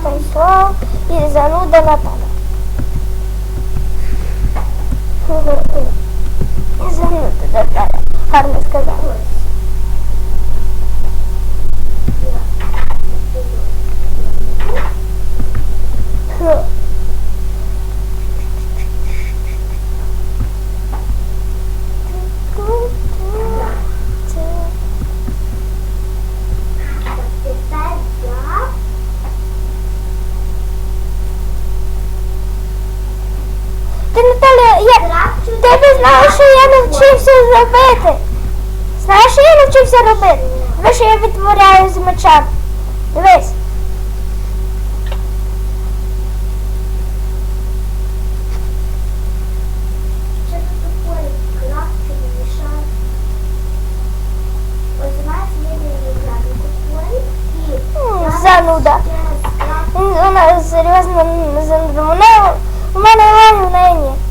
Станіслав і зануда Наталя. І зануда Наталя. Гарно сказала. Хм. Робити. Знаєш, що я навчився робити? Дивись, що я відтворяю з мечем. Дивись. Зануда. Вона серйозно зануда. Вона у мене лаги, в неї ні.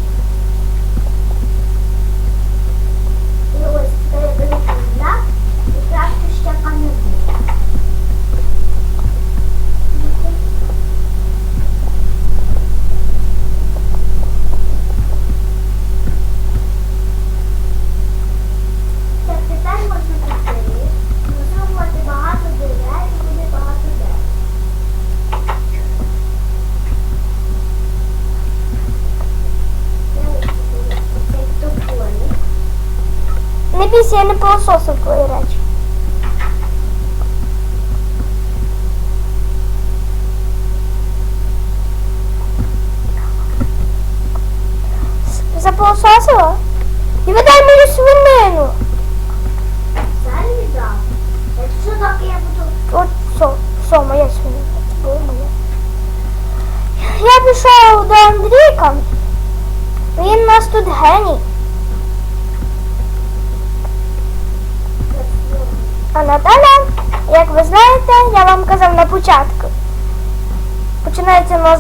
Бійся, я не пилососив твої речі. Запилососила? І видай мою свинину. Зараз віддав. Якщо так я буду От все, все, моя свинина. Це була моя. Я пішов до Андрійка. Він у нас тут геній. Наталя, як ви знаєте, я вам казав на початку. Починається на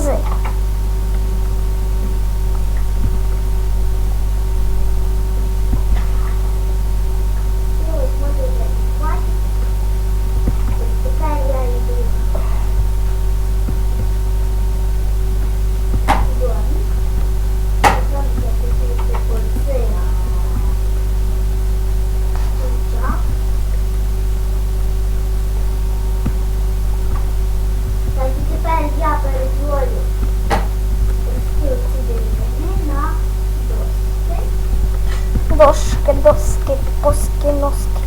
Дошки, доски, поски, носки.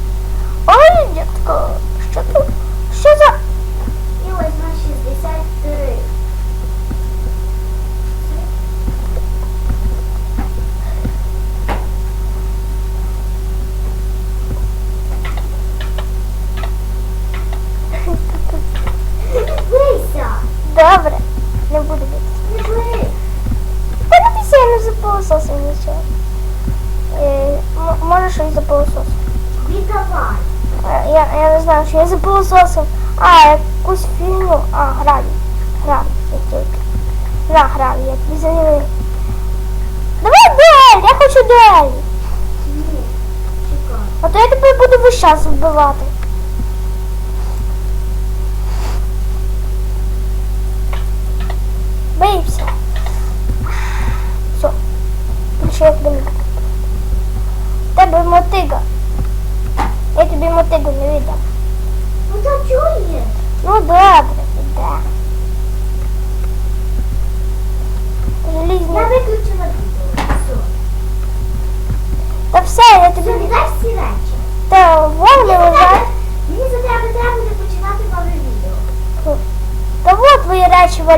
Ой, дядько, що тут? Що за. І ось на 63. Бийся! Добре, не буду бити. Не бий! Та не бійся, я не запилососив нічого. Е, може, що і запилососив. Віддавай! Е, Я, я не знаю, що я запилососив. А, якусь фігню. А, гравій. Гравій, я тільки. На, гравій, я тобі завели. Давай дуель, я хочу дуель. Ні, чекай. А то я тебе буду весь час вбивати.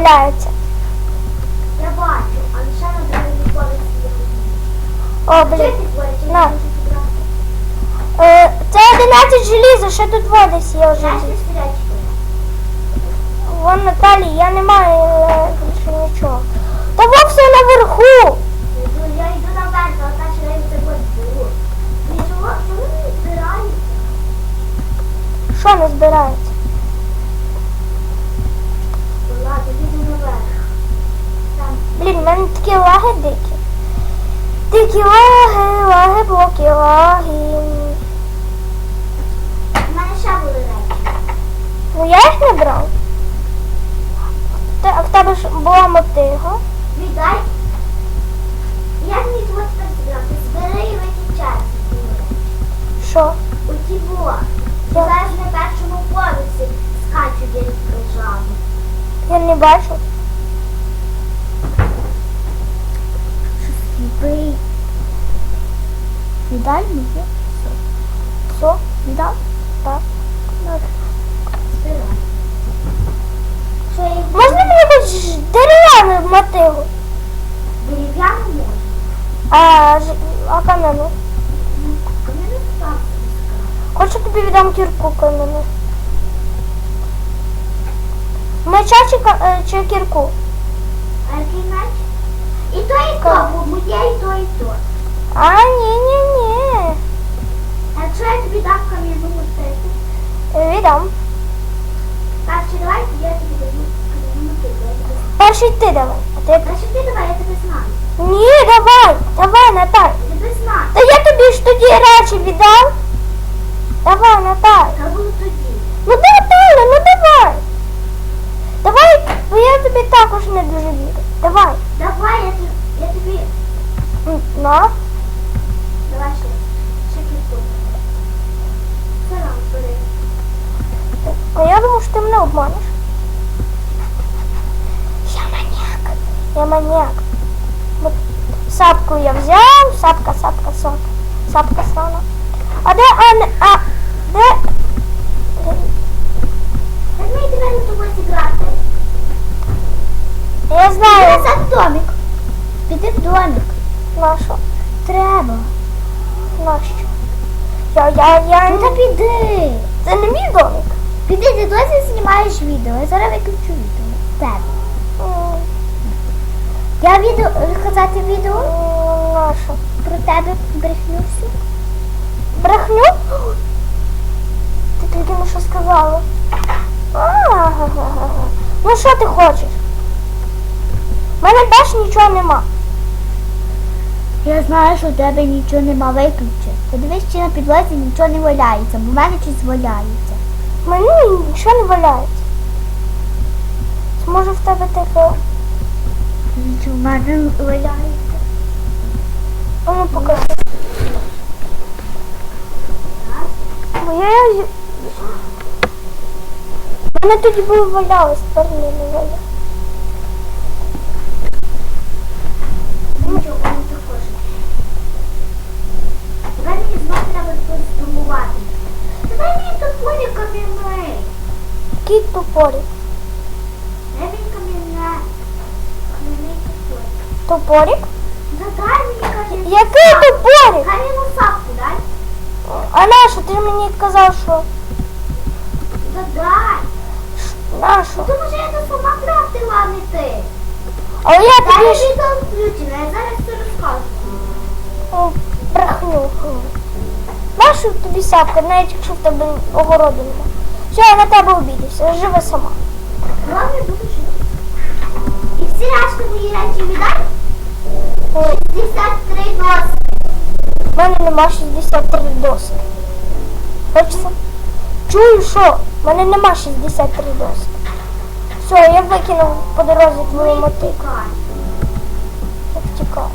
Речі валяються. Я бачу, але ще на другому поверсі є. О, блін. На. не. Е, це 11 желіза, ще тут водись є Знаєш, желізо. всі речі твої? Вон Наталі, я не маю е, більше нічого. Та во все наверху. Я йду, я йду наверх, але та це буду. Нічого, ви не збираєте? Що не збирається? В мене такі лаги дикі. Дикі лаги, лаги, блоки, лаги. в мене ще були речі. Ну я їх не брав. була мотига. Віддай. Як мені тепер зібрати? Збери і виключайся. Що? Оті була. Я- Зараз на першому поверсі скачу десь прижану. Я не бачу. Сліпий. Віддай мені. Що? Віддав? Так. Що я Можна мені хоч дерев'яну мотигу? дерев'яну можу? А, ж- а кам'яну? А так. Хочу тобі віддам кірку кам'яну. Меча чи, е, чи кірку? А який меч? І то, і то, бо моє, і то, і то. А, ні, ні, ні. А якщо я тобі дам кам'яну мотику, Е, Віддам. перший давай, тоді я тобі даю кам'яну мотику. Я тебе знаю. Перший ти давай. А ти... Перший ти давай, я тебе знаю. Ні, давай, давай, Наталь. Я тебе знаю. Та я тобі ж тоді речі віддав. Давай, Наталь. Та було маньяк. От Сапку я взяв, сапка, сапка, сапка. Сапка стала. А де Ан... А де... де- тебе на тобою зіграти? Я знаю. назад в домик. Піди в домик. На що? Треба. На що? Я, я, я... Ну та піди. Це не мій домик. Піди, ти досі знімаєш відео. Я зараз виключу відео. Тебе. М, Я відео, розказати відео м, про тебе брехню всю. Брехню? Ти тільки на що сказала? А-га-га-га. Ну що ти хочеш? У мене теж нічого нема. Я знаю, що у тебе нічого нема виключи. Подивись, чи на підлозі нічого не валяється, бо в мене щось валяється. В мене нічого не валяється. Може в тебе таке? Нічого в мене валяється. Бо я... й- В мене тоді було валялось, тепер не валяється. Нічого, в мене також. Тепер мені треба щось здобувати. Дай мені тополі кам'яний. Який топорик? Топорик? Задай мені кам'яний. Який топорик? Кам'яну сапку дай. А на що? Ти мені казав, що... Задай. На що? То може я це сама крафтила, а не ти. Але я Дай тобі ж... відео включено, я зараз все розкажу. О, брехню. Нашу тобі сапка, навіть якщо в тебе огороду нема. Все, я на тебе обідався, живи сама. Головне буду жити. І всі решти мої речі віддай. О, 63 доски. В мене нема 63 доски. Хочеться? Чую, що? В мене нема 63 доски. Все, я викинув по дорозі твою мотику. Я втікав.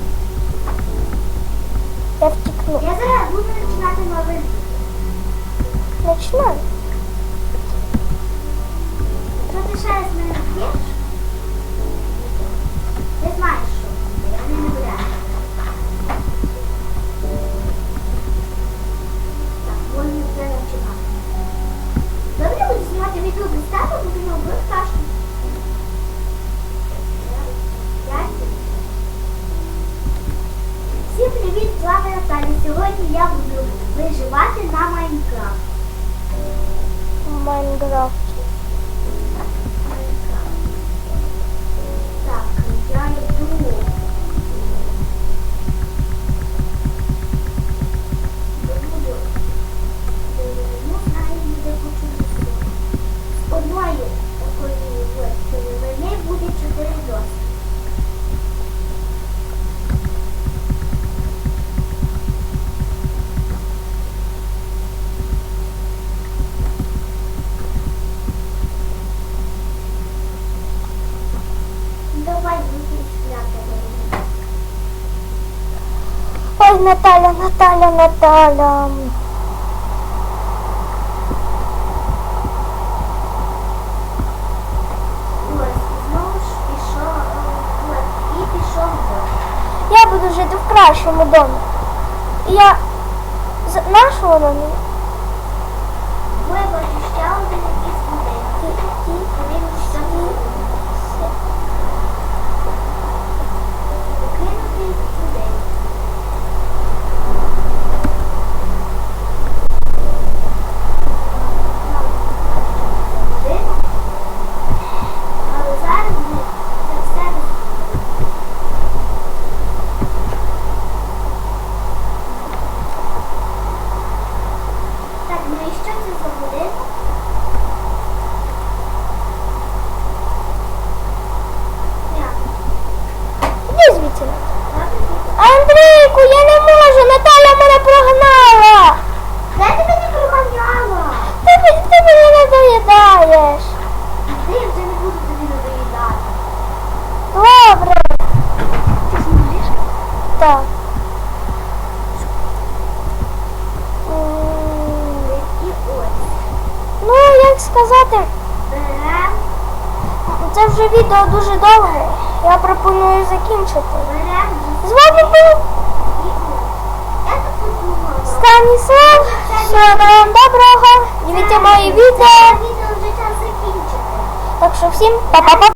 Я втікну. Я зараз буду починати новий. Починаю. Що ти ще раз мене б'єш? Ти знаєш, Yeah. Наталя, Наталя, Наталя. Дощ. Я буду жити в кращому домі. І я нашого домі. Вибачу, ще один якийсь будинок. Подивимось, що це буде. Кинутий будинок. Будинок. Але зараз ми це все розповімо. Так, ну і що це за будинок? Як? Іди звідси. Андрійку, я не можу, Наталя мене прогнала. Я тебе не проганяла. Ти, мені- ти мені не доїдаєш. Ти вже не буду тобі надоїдати. Добре. Ти знаєш? Так. Ну, як сказати, це вже відео дуже довге. Я пропоную закінчити. З вами був. Станіслав. Всього вам доброго. Дивіться мої відео. Так що всім па-па-па.